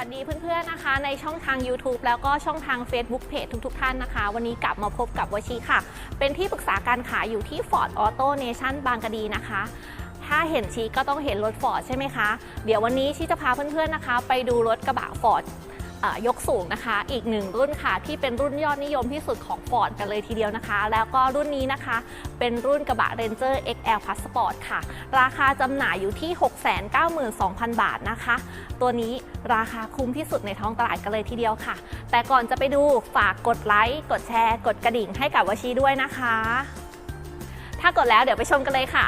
สวัสดีเพื่อนๆนะคะ ในช่องทาง YouTube แล้วก็ช่องทาง Facebook Page ทุกๆท่านนะคะ วันนี้กลับมาพบกับวชิค่ะ เป็นที่ปรึกษาการขายอยู่ที่ Ford Auto Nation บางกะดีนะคะ ถ้าเห็นชีก็ต้องเห็นรถ Ford ใช่ไหมคะ เดี๋ยววันนี้ชีจะพาเพื่อนๆนะคะ ไปดูรถกระบะ Ford ยกสูงนะคะ อีกหนึ่งรุ่นค่ะ ที่เป็นรุ่นยอดนิยมที่สุดของ Ford กันเลยทีเดียวนะคะ แล้วก็รุ่นนี้นะคะ เป็นรุ่นกระบะ Ranger XL Plus Sport ค่ะ ราคาจำหน่ายอยู่ที่ 692,000 บาทนะคะ ตัวนี้ราคาคุ้มที่สุดในท้องตลาดกันเลยทีเดียวค่ะ แต่ก่อนจะไปดูฝากกดไลค์กดแชร์ กดกระดิ่งให้กับวชีด้วยนะคะ ถ้ากดแล้วเดี๋ยวไปชมกันเลยค่ะ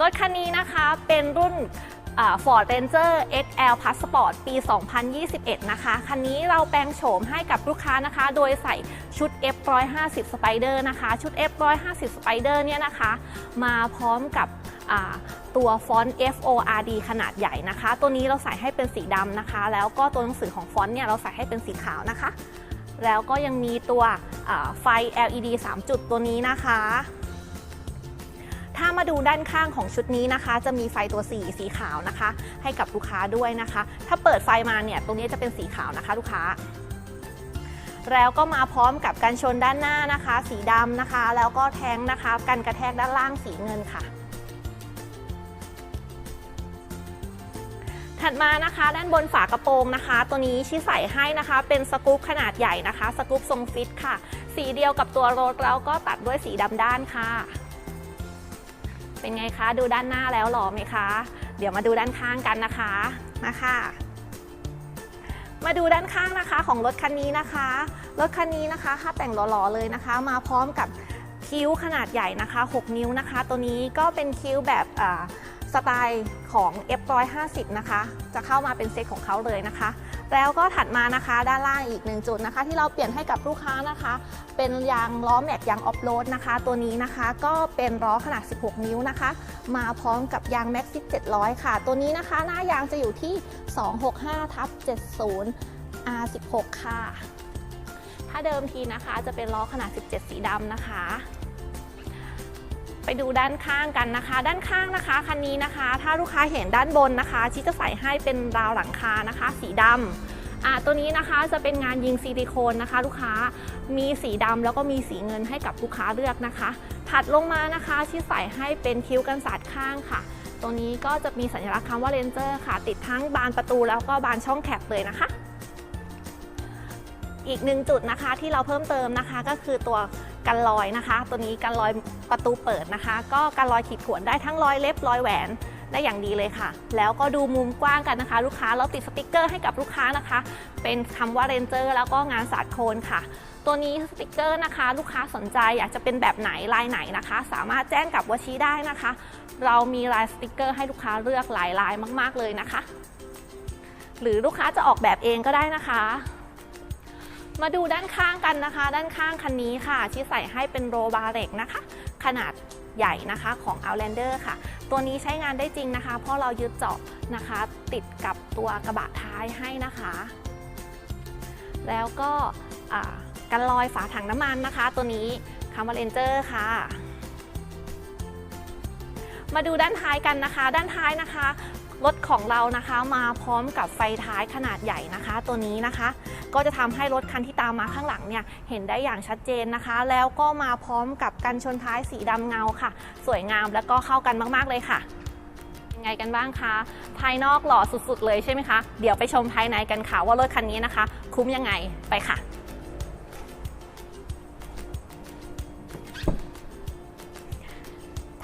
รถคันนี้นะคะเป็นรุ่น Ford Ranger XL Plus Sport ปี 2021 นะคะ คันนี้เราแปลงโฉมให้กับลูกค้านะคะ โดยใส่ชุด F150 Spider นะคะ ชุด F150 Spider เนี่ยนะคะ มาพร้อมกับตัวฟอนต์ FORD ขนาดใหญ่นะคะ ตัวนี้เราใส่ให้เป็นสีดำนะคะ แล้วก็ตัวหนังสือของฟอนต์เนี่ยเราใส่ให้เป็นสีขาวนะคะ แล้วก็ยังมีตัวไฟ LED 3 จุดตัวนี้นะคะ ถ้ามาดูด้านข้างของชุดนี้นะคะ จะมีไฟตัวสีสีขาวนะคะ ให้กับลูกค้าด้วยนะคะ ถ้าเปิดไฟมาเนี่ยตรงนี้จะเป็นสีขาวนะคะลูกค้า แล้วก็มาพร้อมกับกันชนด้านหน้านะคะ สีดำนะคะ แล้วก็แทงนะคะกันกระแทกด้านล่างสีเงินค่ะถัดมานะคะด้านบนฝากระโปรงนะคะ ตัวนี้ชี้ใส่ให้นะคะ เป็นสกู๊ปขนาดใหญ่นะคะ สกู๊ปทรงฟิตค่ะ สีเดียวกับตัวรถแล้วก็ตัดด้วยสีดำด้านค่ะ เป็นไงคะดูด้านหน้าแล้วหล่อไหมคะ เดี๋ยวมาดูด้านข้างกันนะคะนะคะมาดูด้านข้างนะคะของรถคันนี้นะคะ รถคันนี้นะคะค่าแต่งหล่อๆเลยนะคะ มาพร้อมกับคิ้วขนาดใหญ่นะคะ 6 นิ้วนะคะ ตัวนี้ก็เป็นคิ้วแบบสไตล์ของ F150 นะคะ จะเข้ามาเป็นเซตของเขาเลยนะคะ แล้วก็ถัดมานะคะด้านล่างอีกหนึ่งจุดนะคะ ที่เราเปลี่ยนให้กับลูกค้านะคะ เป็นยางล้อแม็กยางออฟโรดนะคะ ตัวนี้นะคะก็เป็นล้อขนาด 16 นิ้วนะคะ มาพร้อมกับยางแม็กซิ700 ค่ะ ตัวนี้นะคะ หน้ายางจะอยู่ที่ 265ทับ70 R16 ค่ะ ถ้าเดิมทีนะคะจะเป็นล้อขนาด 17 สีดำนะคะ ไปดูด้านข้างกันนะคะ ด้านข้างนะคะคันนี้นะคะ ถ้าลูกค้าเห็นด้านบนนะคะชิจะใส่ให้เป็นราวหลังคานะคะ สีดำอ่าตัวนี้นะคะจะเป็นงานยิงซิลิโคนนะคะ ลูกค้ามีสีดำแล้วก็มีสีเงินให้กับลูกค้าเลือกนะคะ ถัดลงมานะคะชิใส่ให้เป็นคิ้วกันสาดข้างค่ะตัวนี้ก็จะมีสัญลักษณ์คำว่าเรนเจอร์ค่ะ ติดทั้งบานประตูแล้วก็บานช่องแคปเลยนะคะ อีกหนึ่งจุดนะคะที่เราเพิ่มเติมนะคะก็คือตัว กันรอยนะคะ ตัวนี้กันรอยประตูเปิดนะคะ ก็กันรอยขีดข่วนได้ทั้งรอยเล็บรอยแหวนได้อย่างดีเลยค่ะ แล้วก็ดูมุมกว้างกันนะคะ ลูกค้าเราติดสติกเกอร์ให้กับลูกค้านะคะ เป็นคำว่าเรนเจอร์แล้วก็งานสาดโคนค่ะ ตัวนี้สติกเกอร์นะคะ ลูกค้าสนใจอยากจะเป็นแบบไหนลายไหนนะคะ สามารถแจ้งกับวชีได้นะคะ เรามีลายสติกเกอร์ให้ลูกค้าเลือกหลายลายมาก ๆเลยนะคะ หรือลูกค้าจะออกแบบเองก็ได้นะคะ มาดูด้านข้างกันนะคะ ด้านข้างคันนี้ค่ะ ที่ใส่ให้เป็นโรบาเร็กนะคะ ขนาดใหญ่นะคะของ Outlander ค่ะ ตัวนี้ใช้งานได้จริงนะคะ เพราะเรายึดเจาะนะคะ ติดกับตัวกระบะท้ายให้นะคะ แล้วก็กันลอยฝาถังน้ำมันนะคะ ตัวนี้คำว่าเลนเจอร์ค่ะ มาดูด้านท้ายกันนะคะ ด้านท้ายนะคะรถของเรานะคะมาพร้อมกับไฟท้ายขนาดใหญ่นะคะ ตัวนี้นะคะ ก็จะทำให้รถคันที่ตามมาข้างหลังเนี่ยเห็นได้อย่างชัดเจนนะคะ แล้วก็มาพร้อมกับกันชนท้ายสีดำเงาค่ะ สวยงามแล้วก็เข้ากันมาก ๆเลยค่ะยังไงกันบ้างคะ ภายนอกหล่อสุดๆเลยใช่ไหมคะ เดี๋ยวไปชมภายในกันค่ะว่ารถคันนี้นะคะ คุ้มยังไงไปค่ะ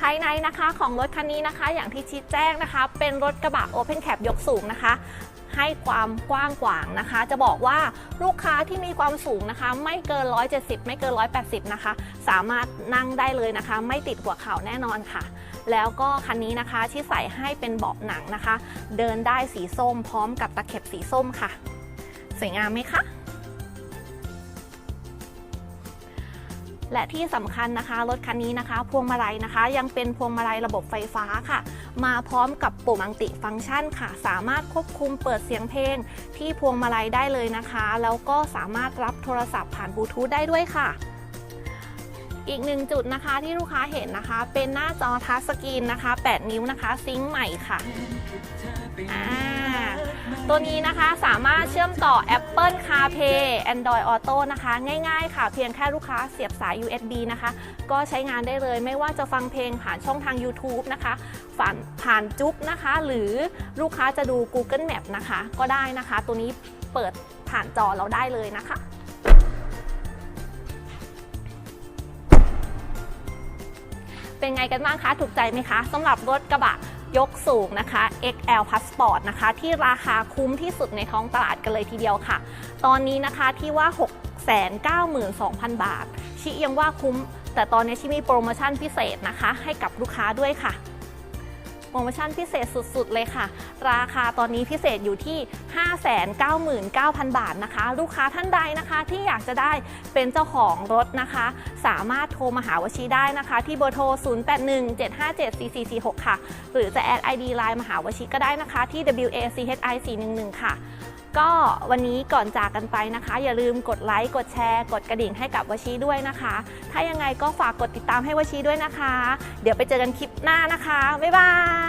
ภายในนะคะของรถคันนี้นะคะ อย่างที่ชี้แจ้งนะคะ เป็นรถกระบะ Open Cap ยกสูงนะคะ ให้ความกว้างขวางนะคะ จะบอกว่าลูกค้าที่มีความสูงนะคะ ไม่เกิน 170 ไม่เกิน 180 นะคะ สามารถนั่งได้เลยนะคะ ไม่ติดหัวเข่าแน่นอนค่ะ แล้วก็คันนี้นะคะที่ใส่ให้เป็นเบาะหนังนะคะ เดินได้สีส้มพร้อมกับตะเข็บสีส้มค่ะ สวยงามไหมคะและที่สำคัญนะคะ รถคันนี้นะคะ พวงมาลัยนะคะ ยังเป็นพวงมาลัยระบบไฟฟ้าค่ะ มาพร้อมกับปุ่มอังติฟังก์ชันค่ะ สามารถควบคุมเปิดเสียงเพลงที่พวงมาลัยได้เลยนะคะ แล้วก็สามารถรับโทรศัพท์ผ่านบลูทูธได้ด้วยค่ะ อีกหนึ่งจุดนะคะที่ลูกค้าเห็นนะคะ เป็นหน้าจอทัชสกรีนนะคะ 8 นิ้วนะคะ ซิงค์ใหม่ค่ะตัวนี้นะคะสามารถเชื่อมต่อ Apple CarPlay Android Auto นะคะ ง่ายๆค่ะ เพียงแค่ลูกค้าเสียบสาย USB นะคะ ก็ใช้งานได้เลยไม่ว่าจะฟังเพลงผ่านช่องทาง YouTube นะคะผ่านผ่านจุ๊บนะคะ หรือลูกค้าจะดู Google Map นะคะ ก็ได้นะคะ ตัวนี้เปิดผ่านจอเราได้เลยนะคะ เป็นไงกันบ้างคะ ถูกใจไหมคะสำหรับรถกระบะยกสูงนะคะ XL Passport นะคะ ที่ราคาคุ้มที่สุดในท้องตลาดกันเลยทีเดียวค่ะ ตอนนี้นะคะที่ว่า 692,000 บาท ชิยังว่าคุ้ม แต่ตอนนี้ชิมีโปรโมชั่นพิเศษนะคะ ให้กับลูกค้าด้วยค่ะ รโมชั่นพิเศษสุดๆ เลยค่ะ ราคาตอนนี้พิเศษอยู่ที่ 599,000 บาทนะคะ ลูกค้าท่านใดนะคะที่อยากจะได้เป็นเจ้าของรถนะคะ สามารถโทรมาหาวชีได้นะคะ ที่เบอร์โทร 0817574446 ค่ะ หรือจะแอด ID ไลน์มาหาวชีก็ได้นะคะ ที่ WACHI411 ค่ะก็วันนี้ก่อนจากกันไปนะคะ อย่าลืมกดไลค์กดแชร์ กดกระดิ่งให้กับวชีด้วยนะคะ ถ้ายังไงก็ฝากกดติดตามให้วชีด้วยนะคะ เดี๋ยวไปเจอกันคลิปหน้านะคะ บ๊ายบาย